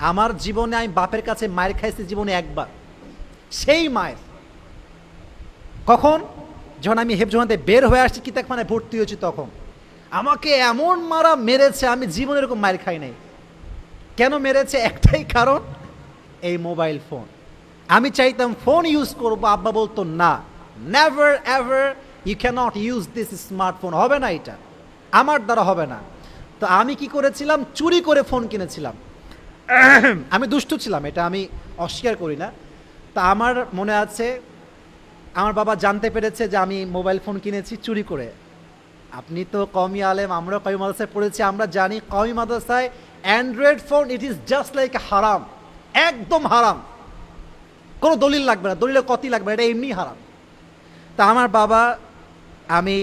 আমার জীবনে আমি বাপের কাছে মায়ের খাইছি জীবনে একবার। সেই মায়ের। কখন? যখন আমি হেফজমাতে বের হয়ে আসছি, কিতাকখানায় ভর্তি হয়েছি তখন। আমাকে এমন মারা মেরেছে, আমি জীবনে এরকম মায়ের খাই নাই। কেন মেরেছে? একটাই কারণ, এই মোবাইল ফোন। আমি চাইতাম ফোন ইউজ করব, আব্বা বলতো, না never ever you cannot use this smartphone হবে না এটা। আমার দ্বারা হবে না। তো আমি কি করেছিলাম? চুরি করে ফোন কিনেছিলাম। আমি দুষ্টু ছিলাম, এটা আমি অস্বীকার করি না। তা আমার মনে আছে, আমার বাবা জানতে পেরেছে যে আমি মোবাইল ফোন কিনেছি চুরি করে। আপনি তো কমি আলেম, আমরা কমি মাদ্রাসায় পড়েছি, আমরা জানি কমি মাদ্রাসায় android phone it is just like হারাম একদম হারাম কোনো দলিল লাগবে না, দলিলের কতি লাগবে না, এটা এমনি হারাম তা আমার বাবা, আমি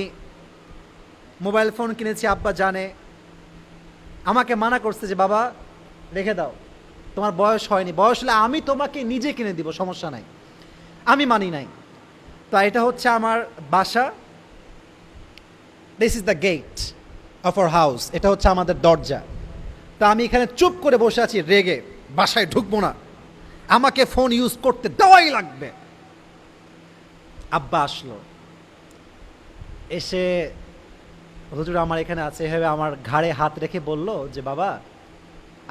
মোবাইল ফোন কিনেছি, আব্বা জানে। আমাকে মানা করছে যে, বাবা রেখে দাও। তোমার বয়স হয়নি। বয়স হলে আমি তোমাকে নিজে কিনে দিব, সমস্যা নাই। আমি মানি নাই। তো এটা হচ্ছে আমার বাসা। This is the gate of our house এটা হচ্ছে আমাদের দরজা। তো আমি এখানে চুপ করে বসে আছি, রেগে। বাসায় ঢুকবো না। আমাকে ফোন ইউজ করতে দেওয়াই লাগবে। আব্বা আসলো। এসে হুজুর আমার এখানে আছে। এভাবে আমার ঘাড়ে হাত রেখে বলল যে, বাবা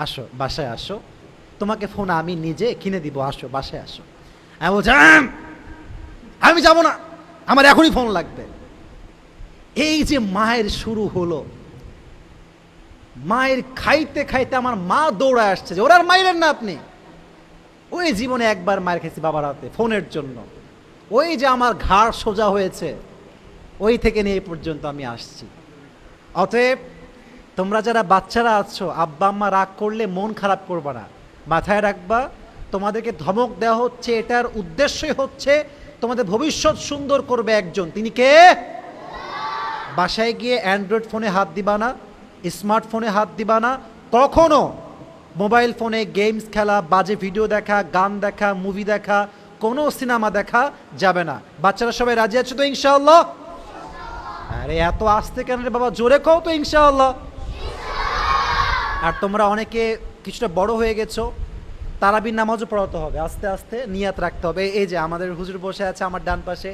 আসো, বাসায় আসো। তোমাকে ফোন আমি নিজে কিনে দিব, আসো, বাসায় আসো। আমি বলছি, আমি যাব না, আমার এখনই ফোন লাগবে। এই যে মায়ের শুরু হলো, মায়ের খাইতে খাইতে আমার মা দৌড়ায় আসছে যে, ওরা আর মাইলেন না আপনি? ওই জীবনে একবার মায়ের খেয়েছি বাবার হাতে, ফোনের জন্য। ওই যে আমার ঘাড় সোজা হয়েছে, ওই থেকে নিয়ে পর্যন্ত আমি আসছি। অতএব তোমরা যারা বাচ্চারা আছো, আব্বা আম্মা রাগ করলে মন খারাপ করবা না। মাথায় রাখবা, তোমাদেরকে ধমক দেওয়া হচ্ছে, এটার উদ্দেশ্যই হচ্ছে তোমাদের ভবিষ্যৎ সুন্দর করবে একজন। তিনি কে? বাসায় গিয়ে অ্যান্ড্রয়েড ফোনে হাত দিবা না, স্মার্টফোনে হাত দিবা না, কখনো মোবাইল ফোনে গেমস খেলা, বাজে ভিডিও দেখা, গান দেখা, মুভি দেখা, কোনো সিনেমা দেখা যাবে না। বাচ্চারা সবাই রাজি আছে তো ইনশাআল্লাহ? আরে এত আসতে কেন রে বাবা? জোরে কও তো ইনশাআল্লাহ। আর তোমরা অনেকে কিছুটা বড় হয়ে গেছো, তারাবির নামাজও পড়াতে হবে, আস্তে আস্তে নিয়াত রাখতে হবে। এই যে আমাদের হুজুর বসে আছে আমার ডান পাশে,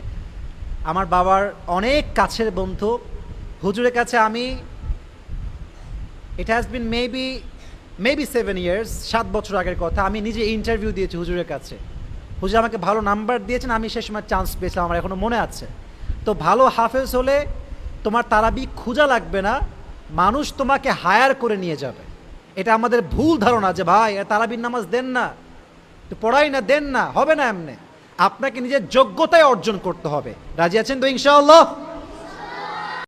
আমার বাবার অনেক কাছের বন্ধু। হুজুরের কাছে আমি it has been maybe maybe seven years সাত বছর আগের কথা, আমি নিজে ইন্টারভিউ দিয়েছি হুজুরের কাছে। হুজুর আমাকে ভালো নাম্বার দিয়েছেন, আমি সে সময় চান্স পেয়েছিলাম, আমার এখনও মনে আছে। তো ভালো হাফেজ হলে তোমার তারাবি খোঁজা লাগবে না, মানুষ তোমাকে হায়ার করে নিয়ে যাবে। এটা আমাদের ভুল ধারণা যে ভাই তারাবির নামাজ দেন না পড়াই না, দেন না, হবে না এমনি। আপনাকে নিজের যোগ্যতায় অর্জন করতে হবে। রাজি আছেন তো ইনশাআল্লাহ?